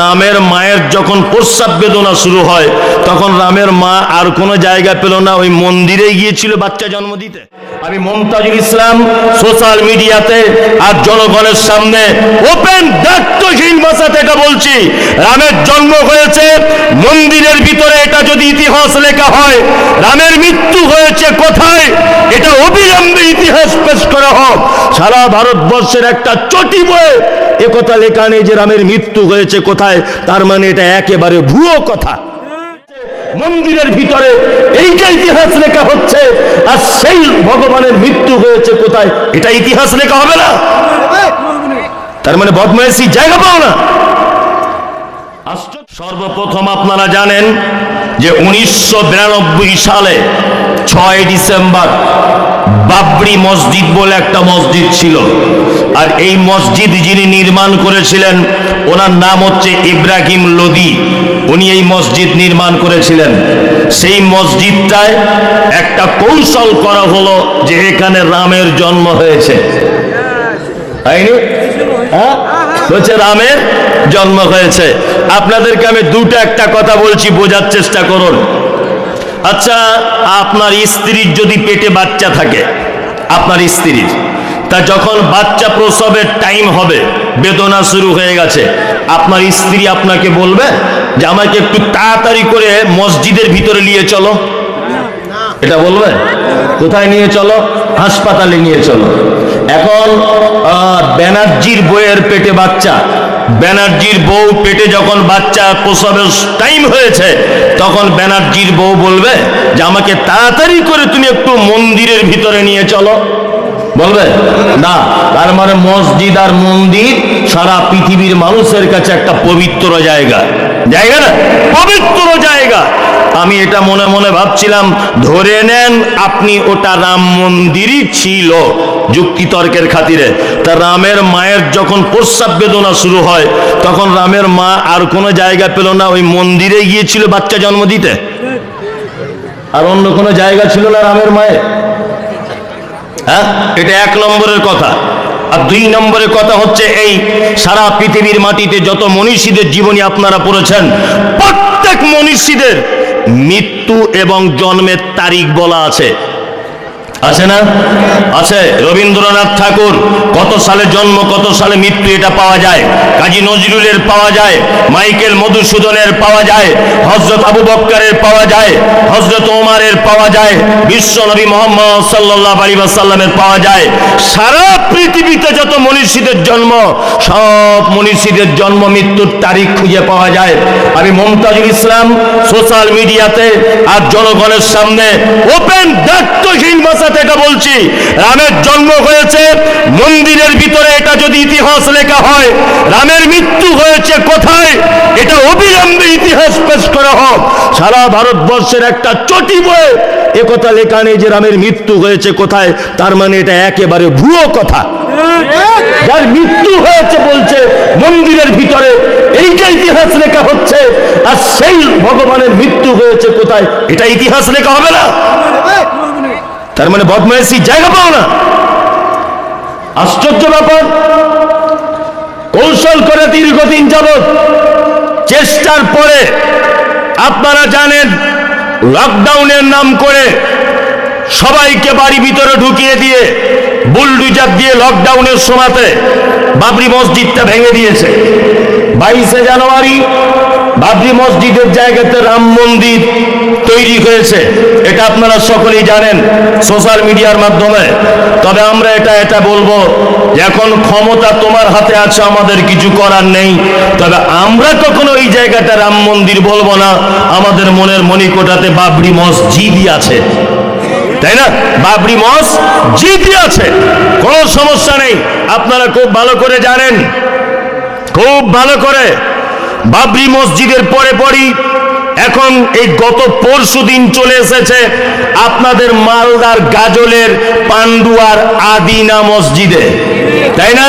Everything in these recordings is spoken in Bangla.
রামের মায়ের যখন প্রস্রাব বেদনা শুরু হয়, তখন রামের মা আর কোনো জায়গা পেল না, ওই মন্দিরে গিয়েছিল বাচ্চা জন্ম দিতে। আমি মমতাজুল ইসলাম সোশ্যাল মিডিয়াতে আর জনগণের সামনে ওপেন দায়িত্বহীন ভাষাতে এটা বলছি, রামের জন্ম হয়েছে, মন্দিরের ভিতরে এটা যদি ইতিহাস লেখা হয়, রামের মৃত্যু হয়েছে কোথায়, এটা অবিলম্বে ইতিহাস পেশ করা হোক। সারা ভারতবর্ষের একটা চটি বয়ে একথা লেখা নেই যে রামের মৃত্যু হয়েছে কোথায়, তার মানে এটা একেবারে ভুয়ো কথা। মন্দিরের ভিতরে এইটা ইতিহাস লেখা হচ্ছে, আর সেই ভগবানের মৃত্যু হয়েছে কোথায়, এটা ইতিহাস লেখা হবে না। তার মানে বদমাইশি জায়গা পাও না। সর্বপ্রথম আপনারা জানেন যে উনিশশো বিরানব্বই সালে ছয় ডিসেম্বর বাবরি মসজিদ বলে একটা মসজিদ ছিল। আর এই মসজিদ যিনি নির্মাণ করেছিলেন, ওনার নাম হচ্ছে ইব্রাহিম লোদি। উনি এই মসজিদ নির্মাণ করেছিলেন। সেই মসজিদটায় একটা কৌশল করা হলো যে এখানে রামের জন্ম হয়েছে। তাইনি হ্যাঁ? হচ্ছে রামের জন্ম হয়েছে। আপনাদেরকে আমি দুটো একটা কথা বলছি, বোঝার চেষ্টা করুন। আচ্ছা আপনার স্ত্রীর যদি পেটে বাচ্চা থাকে, আপনার স্ত্রীর, তা যখন বাচ্চা প্রসবের টাইম হবে, বেদনা শুরু হয়ে গেছে, আপনার স্ত্রী আপনাকে বলবে যে, আমাকে একটু তাড়াতাড়ি করে মসজিদের ভিতরে নিয়ে চলো। এটা বলবে? কোথায় নিয়ে চলো? হাসপাতালে নিয়ে চলো। এখন ব্যানার্জির বইয়ের পেটে বাচ্চা ব্যানার্জির বউ পেটে যখন বাচ্চা প্রসবের টাইম হয়েছে, তখন ব্যানার্জির বউ বলবে যে, আমাকে তাড়াতাড়ি করে তুমি একটু মন্দিরের ভিতরে নিয়ে চলো। বলবে, না, তার মানে মসজিদ আর মন্দির সারা পৃথিবীর মানুষের কাছে একটা পবিত্র জায়গা। জায়গা না? পবিত্র জায়গা। আমি এটা মনে মনে ভাবছিলাম, ধরে নেন আপনি ওটা রাম মন্দিরই ছিল যুক্তিতর্কের খাতিরে। তা রামের মায়ের যখন প্রস্রাব বেদনা শুরু হয়, তখন রামের মা আর কোনো জায়গা পেল না, ওই মন্দিরে গিয়েছিল বাচ্চা জন্ম দিতে। আর অন্য কোনো জায়গা ছিল না রামের মায়ের? হ্যাঁ? এটা এক নম্বরের কথা। আর দুই নম্বরের কথা হচ্ছে এই সারা পৃথিবীর মাটিতে যত মনীষীদের জীবনী আপনারা পড়েছেন, প্রত্যেক মনীষীদের মৃত্যু এবং জন্মের তারিখ বলা আছে। আছে না? আছে। রবীন্দ্রনাথ ঠাকুর, কত সালে জন্ম, কত সালে মৃত্যু এটা পাওয়া যায়? কাজী নজরুলের পাওয়া যায়, মাইকেল মধুসূদনের পাওয়া যায় হজরত আবু বক্কারের পাওয়া যায় হজরত ওমারের পাওয়া যায়, বিশ্ব নবী মোহাম্মদ সাল্লাহ আলী সাল্লামের পাওয়া যায়। সারা পৃথিবীতে যত মনীষীদের জন্ম, সব মনীষীদের জন্ম মৃত্যুর তারিখ খুঁজে পাওয়া যায়। আমি মমতাজুল ইসলাম, সোশ্যাল মিডিয়াতে আর জনগণের সামনে ওপেন দায়িত্বহীন ভাষাতে এটা বলছি, রামের জন্ম হয়েছে, মন্দিরের ভিতরে এটা যদি ইতিহাস লেখা হয়, রামের মৃত্যু হয়েছে কোথায়? এটা অবিলম্বে ইতিহাস পেশ করা হোক। সারা ভারতবর্ষের একটা চটি বয়ে একথা লেখা নেই যে রামের মৃত্যু হয়েছে কোথায়, তার মানে এটা একেবারে ভুয়ো কথা। যার মৃত্যু হয়েছে বলছে, মন্দিরের ভিতরে, এইটা ইতিহাস লেখা হচ্ছে, আর সেই ভগবানের মৃত্যু হয়েছে কোথায়, এটা ইতিহাস লেখা হবে না। তার মানে বদমাইশি জায়গা পাও না। আশ্চর্য ব্যাপার, কৌশল করে দীর্ঘদিন যাবৎ চেষ্টার পরে আপনারা জানেন লকডাউনের নাম করে সবাইকে বাড়ি ভিতরে ঢুকিয়ে দিয়ে বুলডুজার দিয়ে লকডাউনের সময়তে বাবরি মসজিদটা ভেঙে দিয়েছে। বাইশে জানুয়ারি বাবরি মসজিদের জায়গাতে রাম মন্দির তৈরি হয়েছে। এটা আপনারা সকলেই জানেন সোশ্যাল মিডিয়ার মাধ্যমে। তবে আমরা এটা এটা বলব, এখন ক্ষমতা তোমার হাতে আছে, আমাদের কিছু করার নেই। তবে আমরা কখনো এই জায়গাটা রাম মন্দির বলব না, আমাদের মনের মণিকোটাতে বাবরি মসজিদই আছে। তাই না? বাবরি মস জিতই আছে। কোনো সমস্যা নেই। আপনারা খুব ভালো করে জানেন। খুব ভালো করে। বাবরি মসজিদের পরে পরই এখন এই গত পরশু দিন চলে এসেছে আপনাদের মালদার গাজলের পান্ডুয়ার আদিনা মসজিদে। তাই না?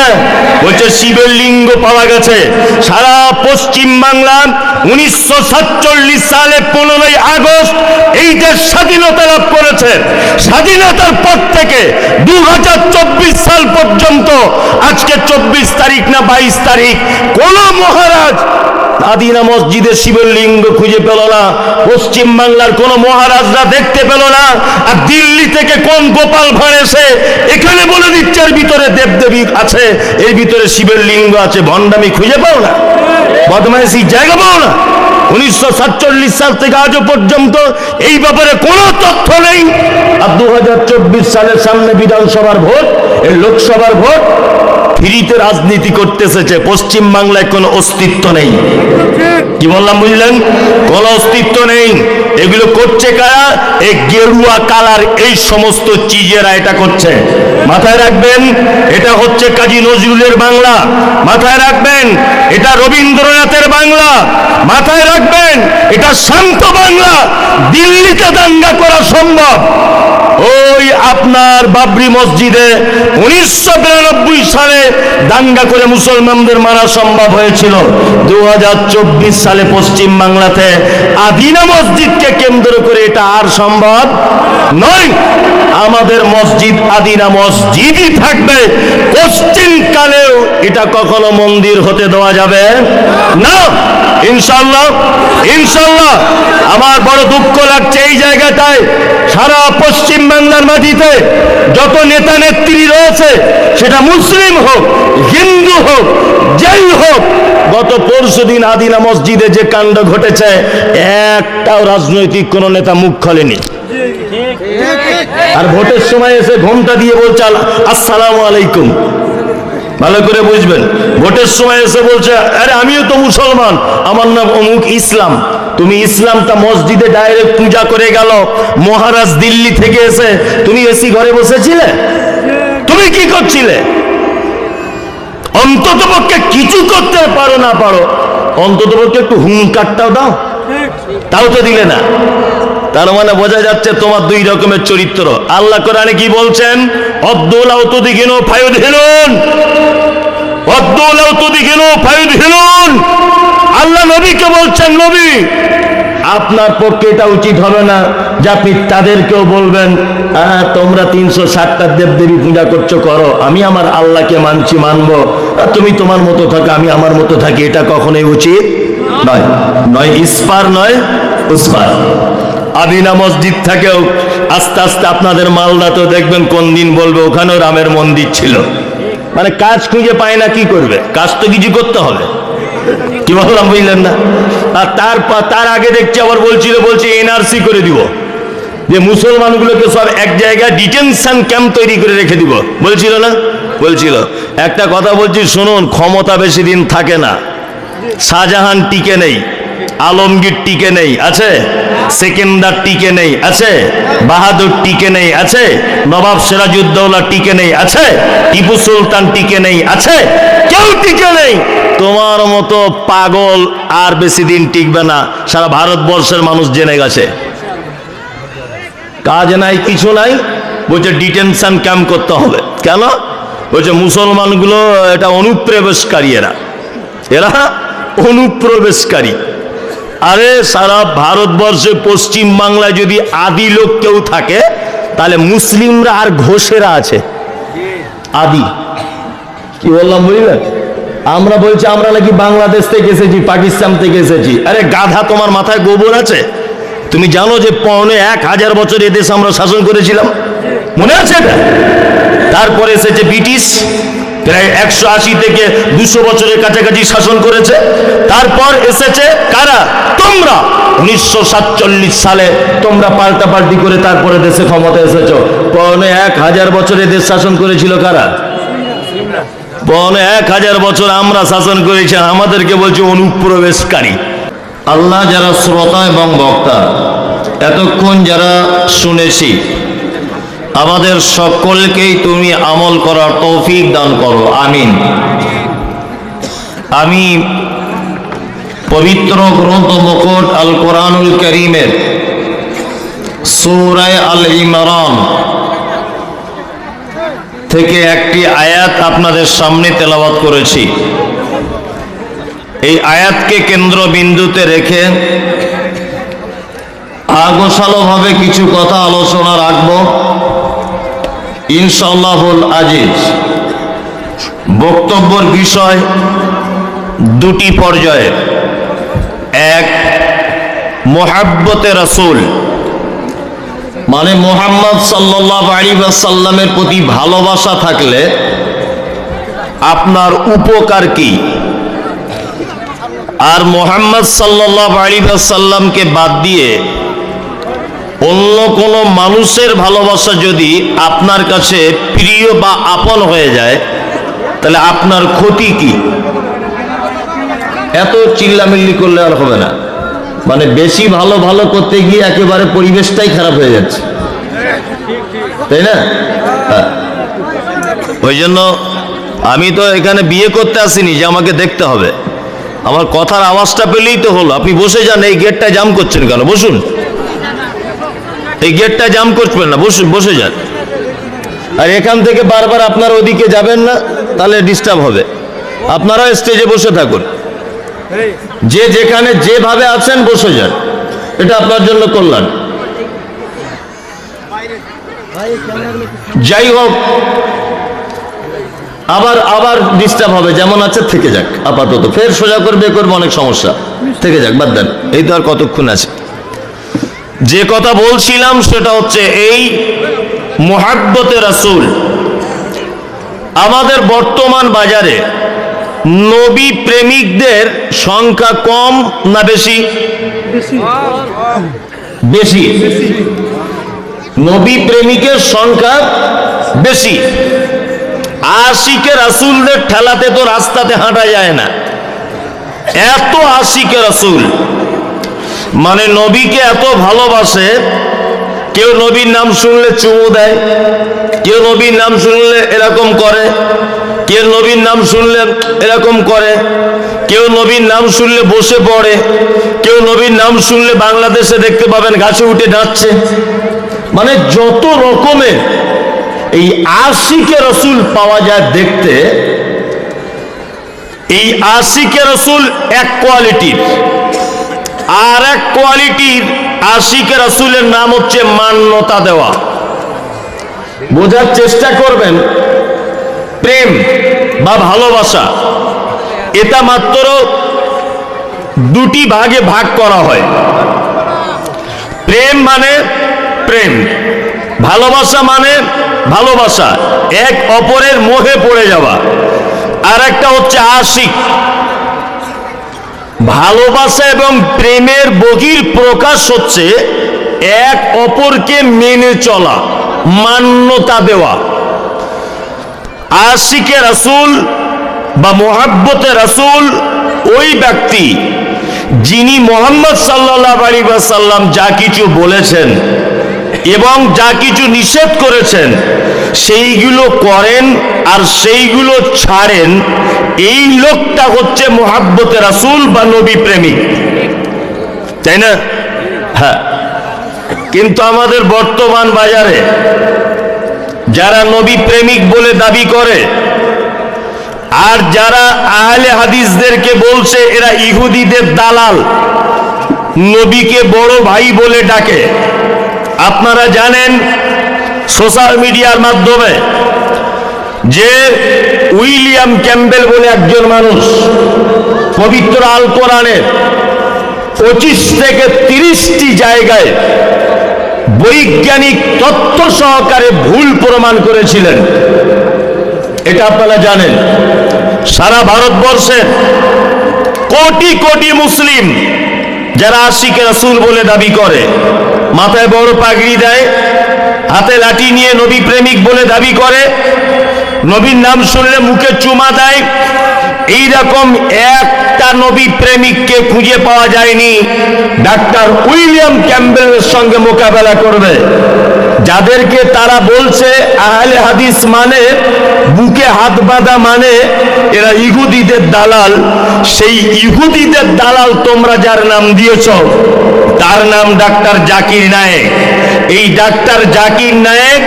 বলছে শিবের লিঙ্গ পাওয়া গেছে। সারা পশ্চিম বাংলা উনিশশো সাতচল্লিশ সালে পনেরোই আগস্ট এই স্বাধীনতা লাভ করেছে। স্বাধীনতার পর থেকে দু হাজার চব্বিশ সাল পর্যন্ত, আজকে চব্বিশ তারিখ না বাইশ তারিখ, কোন মহারাজ আদিনা মসজিদে শিবের লিঙ্গ খুঁজে পেল না। পশ্চিম বাংলার কোন মহারাজরা দেখতে পেল না। আর দিল্লি থেকে কোন গোপাল ভাঁড় এসে এখানে বলে দিচ্ছে, এর ভিতরে দেবদেবী আছে, এর ভিতরে শিবের লিঙ্গ আছে, ভণ্ডামি খুঁজে পাও না। বদমাইশি জায়গা পাও না। উনিশশো সাতচল্লিশ সাল থেকে আজও পর্যন্ত এই ব্যাপারে কোনো তথ্য নেই। আর দু হাজার চব্বিশ সালের সামনে বিধানসভার ভোট এই লোকসভার ভোট ফ্রিতে রাজনীতি করতেছে পশ্চিম বাংলায় কোনো অস্তিত্ব নেই। কি বললাম বুঝলেন? কোনো অস্তিত্ব নেই। এগুলো করছে কারা? এই গেরুয়া কালার এই সমস্ত চিজেরা এটা করছে। মাথায় রাখবেন, এটা হচ্ছে কাজী নজরুলের বাংলা। মাথায় রাখবেন, এটা রবীন্দ্রনাথের বাংলা। মাথায় রাখবেন, এটা শান্ত বাংলা। দিল্লিতে দাঙ্গা করা সম্ভব। ওই আপনার বাবরি মসজিদে উনিশশো বিরানব্বই সালে দাঙ্গা করে মুসলমানদের মারা সম্ভব হয়েছিল। দু হাজার চব্বিশ সালে পশ্চিম বাংলাতে আদিনা মসজিদকে কেন্দ্র করে এটা আর সম্ভব নয়। আমাদের মসজিদ, আদিনা মসজিদই থাকবে। পশ্চিমকালেও এটা কখনো মন্দির হতে দেওয়া যাবে না। ইনশাল্লাহ ইনশাল্লাহ আমার বড় দুঃখ লাগছে এই জায়গাটায় সারা পশ্চিম বাংলার মাটিতে যত নেতা নেত্রী রয়েছে সেটা মুসলিম হোক হিন্দু হোক যেই হোক গত পরশু দিন আদিনা মসজিদে যে কাণ্ড ঘটেছে একটাও রাজনৈতিক কোন নেতা মুখ খোলেনি। আর ভোটের সময় এসে ঘোমটা দিয়ে বলছে আসসালামু আলাইকুম। ভালো করে বুঝবেন। ভোটের সময় এসে বলছে, আরে আমিও তো মুসলমান, আমার নাম অমুক ইসলাম। তুমি ইসলামটা মসজিদে ডাইরেক্ট পূজা করে গেল। মহারাজ দিল্লি থেকে এসে, তুমি এসি ঘরে বসেছিলে? তুমি কি করছিলে? অন্তত পক্ষে কিছু করতে পারো না পারো। অন্তত পক্ষে একটু হুঙ্কারটাও দাও। তাও তো দিলে না। তার মানে বোঝা যাচ্ছে তোমার দুই রকমের চরিত্র। আল্লাহ কোরআনে কি বলছেন? অদ্দুলাও তো দিঘিন ফায়ুদ হিলুন। অদ্দুলাও তো দিঘিন ফায়ুদ হিলুন। আল্লাহ নবীকে বলছেন নবী আপনার পক্ষে এটা উচিত হবে না যে আপনি তাদেরকেও বলবেন "আহ, তোমরা তিনশো ষাটটা দেবদেবী পূজা করছ করো। আমি আমার আল্লাহকে মানছি মানবো। তুমি তোমার মতো থাকো আমি আমার মতো থাকি। এটা কখনোই উচিত নয়। নয় ইস্পার নয় উস্পার। আদিনা মসজিদ থেকেও আস্তে আস্তে আপনাদের মালদা তো দেখবেন কোন দিন বলবে, ওখানেও রামের মন্দির ছিল। মানে কাজ খুঁজে পায় না, কি করবে? কাজ তো কিছু করতে হবে। কি বললাম, বুঝলেন না? আর তার তার আগে দেখছি, আবার বলছিল, বলছে এনআরসি করে দিব। যে মুসলমানগুলোকে সব এক জায়গায় ডিটেনশন ক্যাম্প তৈরি করে রেখে দিব। বলছিল না? বলছিল। একটা কথা বলছি, শুনুন, ক্ষমতা বেশি দিন থাকে না। শাহজাহান টিকে নেই। আলমগীর টিকে নেই, আছে? সেকেন্দার টিকে নেই, আছে? বাহাদুর টিকে নেই, আছে? নবাব সিরাজউদ্দৌলা টিকে নেই, আছে? টিপু সুলতান টিকে নেই, আছে? কেউ টিকে নেই। তোমার মতো পাগল আর বেশি দিন টিকবে না। সারা ভারতবর্ষের মানুষ জেনে গেছে। কাজ নাই, কিছু নাই। বলছে ডিটেনশন ক্যাম্প করতে হবে। কেন? বলছে, মুসলমানগুলো এটা অনুপ্রবেশকারী এরা। এরা অনুপ্রবেশকারী। আরে সারা ভারতবর্ষে পশ্চিম বাংলায় যদি আদি লোক কেউ থাকে, তাহলে মুসলিমরা আর ঘোষেরা আছে। আদি। কি বললাম বুঝলেন আমরা বলছি, আমরা নাকি বাংলাদেশ থেকে এসেছি, পাকিস্তান থেকে এসেছি। আরে গাধা, তোমার মাথায় গোবর আছে? তুমি জানো যে পৌনে এক হাজার বছর এদেশ আমরা শাসন করেছিলাম? মনে আছে তারপরে এসেছে ব্রিটিশ। প্রায় একশো আশি থেকে দুশো বছরের কাছাকাছি শাসন করেছে। তারপর এসেছে কারা? তোমরা। উনিশশো সাতচল্লিশ সালে তোমরা পাল্টাপাল্টি করে তারপরে দেশে ক্ষমতা এসেছ। পৌনে এক হাজার বছরে দেশ শাসন করেছিল কারা? পৌনে এক হাজার বছর আমরা শাসন করেছি আমাদেরকে বলছে অনুপ্রবেশকারী। আল্লাহ যারা শ্রোতা এবং বক্তা, এতক্ষণ যারা শুনেছি আমাদের সকলকেই তুমি আমল করার তৌফিক দান করো, আমিন। আমি পবিত্র গ্রন্থ মুকুট আল কোরআনুল করিমের সূরায়ে আল ইমরান থেকে একটি আয়াত আপনাদের সামনে তেলাওয়াত করেছি। এই আয়াতকে কেন্দ্রবিন্দুতে রেখে আগোশালোভাবে কিছু কথা আলোচনা রাখব। ইনশাল্লাহুল আজিজ, বক্তব্যের বিষয় দুটি পর্যায়ে। এক মোহাব্বতে রসুল মানে মোহাম্মদ সাল্লাহ আলী সাল্লামের প্রতি ভালোবাসা থাকলে আপনার উপকার কি? আর মোহাম্মদ সাল্লাহ আলী সাল্লামকে বাদ দিয়ে অন্য কোনো মানুষের ভালোবাসা যদি আপনার কাছে প্রিয় বা আপন হয়ে যায়, তাহলে আপনার ক্ষতি কি? এত চিল্লামিল্লি করলে আর হবে না। মানে বেশি ভালো ভালো করতে গিয়ে একেবারে পরিবেশটাই খারাপ হয়ে যাচ্ছে। তাই না? হ্যাঁ। ওই জন্য আমি তো এখানে বিয়ে করতে আসিনি, যে আমাকে দেখতে হবে। আমার কথার আওয়াজটা পেলেই তো হলো। আপনি বসে যান, এই গেটটা জাম করছেন কেন? বসুন। এই গেটটা জাম করবেন না, বসে বসে যান। আর এখান থেকে বারবার আপনার ওদিকে যাবেন না, তাহলে ডিস্টার্ব হবে। আপনারাও স্টেজে বসে থাকুন। যে যেখানে যেভাবে আছেন, বসে যান। এটা আপনার জন্য কল্যাণ। যাই হোক, আবার আবার ডিস্টার্ব হবে, যেমন আছে, থেকে যাক, আপাতত। ফের সোজা করবে করবে, অনেক সমস্যা। থেকে যাক, বাদ দেন। এই তো আর কতক্ষণ আছে। যে কথা বলছিলাম সেটা হচ্ছে এই মোহাব্বতে রাসূল। আমাদের বর্তমান বাজারে নবী প্রেমিকদের সংখ্যা কম না বেশি? বেশি। নবী প্রেমিকের সংখ্যা বেশি। আশিকে রাসুলদের ঠেলাতে তো রাস্তাতে হাঁটা যায় না। এত আশিকে রাসুল। মানে নবীকে এত ভালোবাসে, কেউ নবীর নাম শুনলে চুমু দেয়, কেউ নবীর নাম শুনলে এরকম করে, কেউ নবীর নাম শুনলে এরকম করে, কেউ নবীর নাম শুনলে বসে পড়ে, কেউ নবীর নাম শুনলে বাংলাদেশে দেখতে পাবেন গাছে উঠে নাচছে। মানে যত রকমের এই আশিকে রসুল পাওয়া যায় দেখতে, এই আশিকে রসুল এক কোয়ালিটির। আর এক কোয়ালিটির আশিকে রসুলের নাম হচ্ছে মান্যতা দেওয়া। বোঝার চেষ্টা করবেন, প্রেম বা ভালোবাসা, এটা মাত্র দুটি ভাগে ভাগ করা হয়। প্রেম মানে প্রেম, ভালোবাসা মানে ভালোবাসা, এক অপরের মোহে পড়ে যাওয়া। আর একটা হচ্ছে আশিক। ভালোবাসা এবং প্রেমের বহির প্রকাশ হচ্ছে এক অপরকে মেনে চলা, মান্যতা দেওয়া। আশিকে রাসূল বা মোহাব্বতে রাসূল ওই ব্যক্তি যিনি মোহাম্মদ সাল্লাহ আলী সাল্লাম যা কিছু বলেছেন এবং যা কিছু নিষেধ করেছেন, সেইগুলো করেন আর সেইগুলো ছাড়েন এই লোকটা হচ্ছে মোহাব্বতে রাসুল বা নবী প্রেমিক। তাই না? হ্যাঁ। কিন্তু আমাদের বর্তমান বাজারে যারা নবী প্রেমিক বলে দাবি করে, আর যারা আহলে হাদিসদেরকে বলছে এরা ইহুদিদের দালাল, নবীকে বড় ভাই বলে ডাকে। আপনারা জানেন সোশ্যাল মিডিয়ার মাধ্যমে যে উইলিয়াম ক্যাম্বেল বলে একজন মানুষ, পবিত্র আল কোরআনের পঁচিশ থেকে তিরিশটি জায়গায় বৈজ্ঞানিক তথ্য সহকারে ভুল প্রমাণ করেছিলেন। এটা আপনারা জানেন। সারা ভারতবর্ষের কোটি কোটি মুসলিম, যারা আশিকে রাসূল বলে দাবি করে, মাথায় বড় পাগড়ি দেয়, হাতে লাঠি নিয়ে নবী প্রেমিক বলে দাবি করে নবীর নাম শুনলে মুখে চুমা দেয়। এইরকম একটা নবী প্রেমিককে খুঁজে পাওয়া যায়নি। ডাক্তার উইলিয়াম ক্যাম্বেলের সঙ্গে মোকাবেলা করবে। যাদেরকে তারা বলছে আহলে হাদিস মানে বুকে হাত বাঁধা মানে এরা ইহুদিদের দালাল। সেই ইহুদিদের দালাল তোমরা যার নাম দিয়েছ, তার নাম ডাক্তার জাকির নায়েক। এই ডাক্তার জাকির নায়েক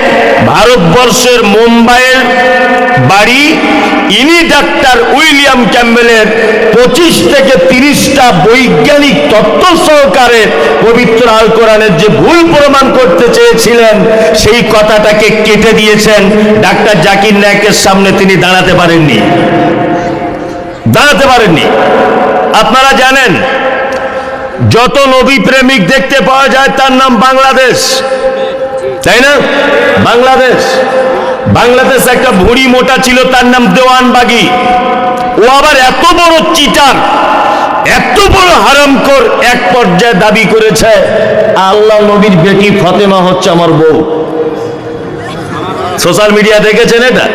ভারতবর্ষের মুম্বাইয়ের বাড়ি, ইনি ডাক্তার উইলিয়াম ক্যাম্বেলের পঁচিশ থেকে তিরিশটা বৈজ্ঞানিক তত্ত্ব সহকারে পবিত্র আল কোরআনের যে ভুল প্রমাণ করতে চেয়েছিলেন, সেই কথাটাকে কেটে দিয়েছেন। ডাক্তার জাকির নায়কের সামনে তিনি দাঁড়াতে পারেননি। দাঁড়াতে পারেননি। আপনারা জানেন, যত নবী প্রেমিক দেখতে পাওয়া যায়, তার নাম বাংলাদেশ। তাই না? বাংলাদেশ। বাংলাদেশ একটা ভুড়ি মোটা ছিল, তার নাম দেওয়ান বাগি। ও আবার এত বড় চিটার এত বড় হারামকর এক পর্যায়ে দাবি করেছে, আল্লাহ নবীর বেটি ফতেমা হচ্ছে আমার বউ। সোশ্যাল মিডিয়া দেখেছেন এটা?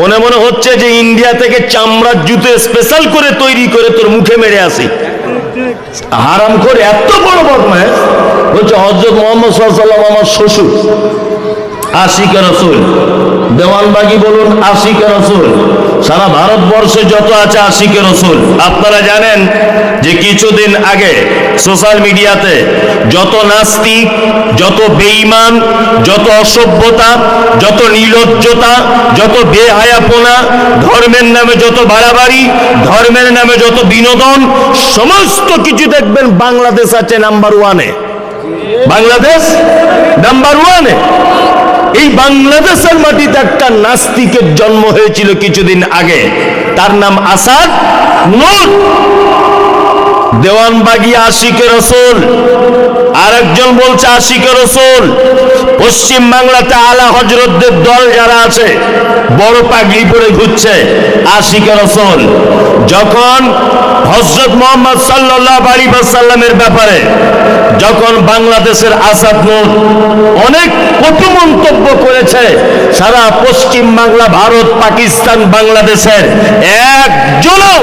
মনে মনে হচ্ছে যে ইন্ডিয়া থেকে চামড়ার জুতো স্পেশাল করে তৈরি করে তোর মুখে মেরে আসি। হারাম করে এত বড় বদমাস বলছে হজরত মোহাম্মদ সাল্লাম আমার শ্বশুর। আশিকে রসুল। দেওয়ানবাগি বলুন, আশিকে সারা ভারতবর্ষে যত আছে আশিকে রসুল। আপনারা জানেন যে কিছুদিন আগে সোশ্যাল মিডিয়াতে যত নাস্তিক, যত বেঈমান, যত অসভ্যতা, যত নির্লজ্জতা, যত বেহায়াপনা, ধর্মের নামে যত বাড়াবাড়ি, ধর্মের নামে যত বিনোদন, সমস্ত কিছু দেখবেন বাংলাদেশ আছে নাম্বার ওয়ানে। বাংলাদেশ নাম্বার ওয়ানে। এই বাংলাদেশের মাটিতে একটা নাস্তিকের জন্ম হয়েছিল কিছুদিন আগে। তার নাম আসাদ নূর। দেওয়ানবাগি আশিকের রসুল। আরেকজন বলছে, আশিকে রসুল, পশ্চিম বাংলাতে আলা হজরতদের দল যারা আছে, বড় পাগড়ি পরে ঘুরছে, আশিকে রসুল। যখন হজরত মোহাম্মদ সাল্লাহ আলী সাল্লামের ব্যাপারে, যখন বাংলাদেশের আসাদ অনেক কটু মন্তব্য করেছে, সারা পশ্চিম বাংলা, ভারত, পাকিস্তান, বাংলাদেশের একজনও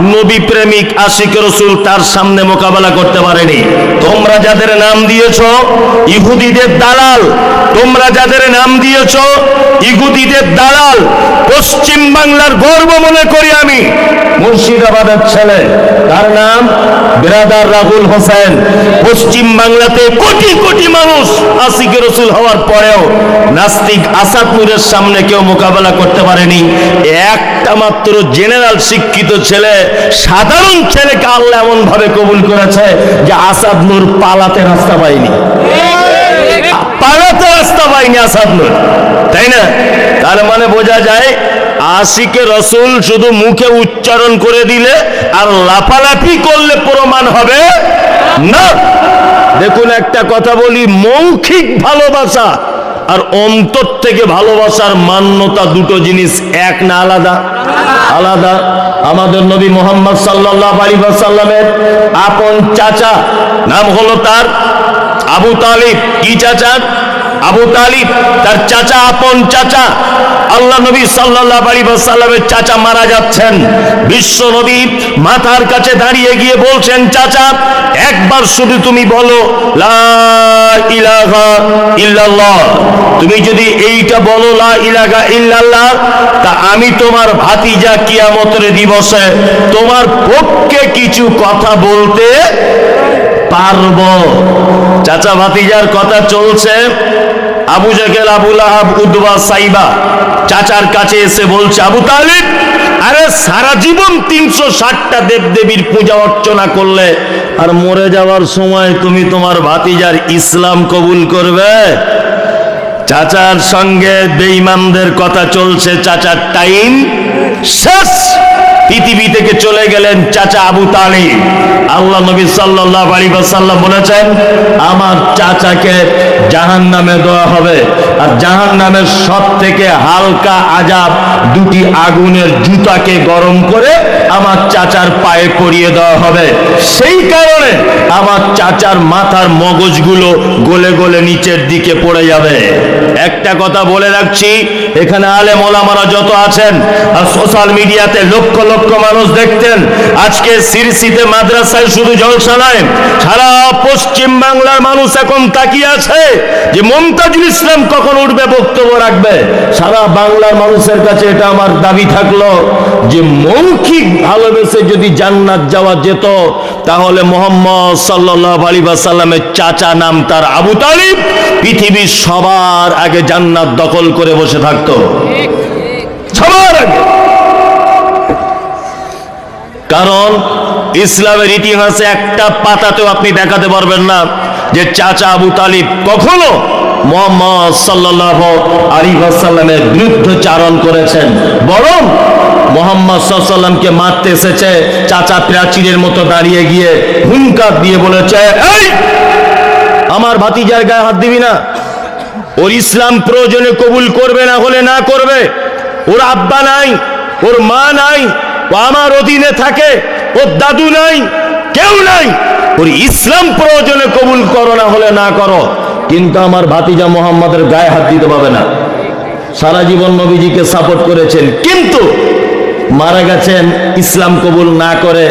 নবী প্রেমিক আশিক রসুল তার সামনে মোকাবেলা করতে পারেনি। তোমরা যাদের নাম দিয়েছ, ইহুদিদের দালাল। তোমরা যাদের নাম দিয়েছ, ইহুদিদের দালাল। পশ্চিম বাংলার গর্ব মনে করি আমি। মুর্শিদাবাদের ছেলে, তার নাম বিরাদার রাহুল হোসেন। পশ্চিম বাংলাতে কোটি কোটি মানুষ আশিক রসুল হওয়ার পরেও নাস্তিক আসাদপুরের সামনে কেউ মোকাবেলা করতে পারেনি। একটা জেনারেল শিক্ষিত ছেলে, সাধারণ ছেলেকে আল্লাহ এমন ভাবে কবুল করেছে যে আসাদ নূর পালাতে রাস্তা পায়নি। পালাতে রাস্তা পায়নি আসাদ নূর। তাই না? তার মানে বোঝা যায়, আশিকে রসুল শুধু মুখে উচ্চারণ করে দিলে আর লাফালাফি করলে প্রমাণ হবে না। দেখুন একটা কথা বলি, মৌখিক ভালোবাসা আর অন্তর থেকে ভালোবাসার মান্যতা দুটো জিনিস, এক না আলাদা? আলাদা। আমাদের নবী মোহাম্মদ সাল্লাহ আলী সাল্লামের আপন চাচা, নাম হলো তার আবু তালিব। কি চাচা আবু তালিব, তার চাচা, আপন চাচা, আল্লাহ নবী সাল্লাহ আলী সাল্লামের চাচা মারা যাচ্ছেন। বিশ্ব নবী মাথার কাছে দাঁড়িয়ে গিয়ে বলছেন, চাচা, একবার শুধু তুমি বলো ইলাহা ইল্লাল্লাহ। তুমি যদি এইটা বলো, লা ইলাহা ইল্লাল্লাহ, তা আমি তোমার ভাতিজা কিয়ামতের দিবসে তোমার পক্ষে কিছু কথা বলতে পারব। চাচা ভাতিজার কথা চলছে। আবু জাকেল আবুল আহাব উদ্বা, সাইবা চাচার কাছে এসে বলছে, আবু তালিব, আরে সারা জীবন তিনশো ষাটটা দেবদেবীর পূজা অর্চনা করলে আর মরে যাওয়ার সময় তুমি তোমার ভাতিজার ইসলাম কবুল করবে? চাচার সঙ্গে বেঈমানদের কথা চলছে, চাচার টাইম শেষ। পৃথিবী থেকে চলে গেলেন চাচা আবু তালিব। আল্লাহ নবী সাল্লাহ বলেছেন, আমার চাচাকে জাহান নামে দেওয়া হবে আর জাহান নামের সব থেকে হালকা আজাব দুটি আগুনের জুতাকে গরম করে আমার চাচার পায়ে পরিয়ে দেওয়া হবে। সেই কারণে আমার চাচার মাথার মগজগুলো গলে গলে নিচের দিকে পড়ে যাবে। একটা কথা বলে রাখছি, এখানে আলে মোলামারা যত আছেন আর সোশ্যাল মিডিয়াতে লক্ষ লক্ষ মানুষ দেখতেন, আজকে সিরসিতে মাদ্রাসায় শুধু জলসা নয় সারা পশ্চিম বাংলার মানুষ এখন তাকিয়ে আছে যে মমতাজুল ইসলাম কখন উঠবে বক্তব্য রাখবে। সারা বাংলার মানুষের কাছে এটা আমার দাবি থাকল। যে মৌখিক ভালোবেসে যদি জান্নাত যাওয়া যেত, তাহলে মোহাম্মদ সাল্লাহ আলী সাল্লামের চাচা নাম তার আবু তালিব পৃথিবীর সবার আগে জান্নাত দখল করে বসে থাকতো। সবার আগে। কারণ ইসলামের ইতিহাসে একটা পাতাতেও আপনি দেখাতে পারবেন না যে চাচা আবু তালিব কখনো মোহাম্মদ সাল্লাহ আলী সাল্লামের বিরুদ্ধে চারণ করেছেন। বরং মোহাম্মদ সাল্লামকে মারতে এসেছে। চাচা প্রাচীরের মতো দাঁড়িয়ে গিয়ে হুঙ্কার দিয়ে বলেছে আমার ভাতিজার গায়ে হাত দিবি না। ওর ইসলাম প্রয়োজনে কবুল করবে না হলে না করবে। ওর আব্বা নাই, ওর মা নাই, ও আমার অধীনে থাকে, ওর দাদু নাই, কেউ নাই। ওর ইসলাম প্রয়োজনে কবুল করো না হলে না করো। কিন্তু আমার ভাতিজা মোহাম্মদের গায়ে হাত দিতে পারবে না। সারা জীবন নবীজিকে সাপোর্ট করেছেন। কিন্তু মারা গেছেন, ইসলাম কবুল না করে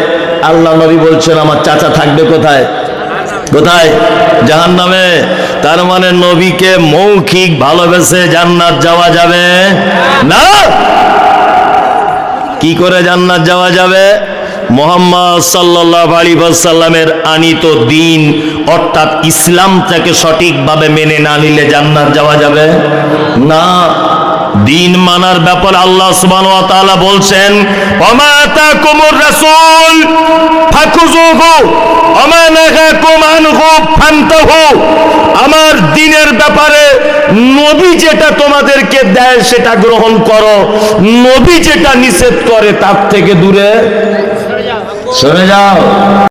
আল্লাহ নবী বলছেন, আমার চাচা থাকবে কোথায়? কোথায়? জাহান নামে তার মানে নবীকে মৌখিক ভালোবেসে জান্নাত যাওয়া যাবে না। কি করে জান্নাত যাওয়া যাবে? মোহাম্মদ সাল্লাহ আলী সাল্লামের আনিত দিন, অর্থাৎ ইসলামটাকে সঠিকভাবে মেনে না নিলে জান্নাত যাওয়া যাবে না। দিন মানার ব্যাপার আল্লাহ তাআলা বলছেন রাসূল আমার দিনের ব্যাপারে নবী যেটা তোমাদেরকে দেয় সেটা গ্রহণ করো, নবী যেটা নিষেধ করে তার থেকে দূরে। সরে যাও।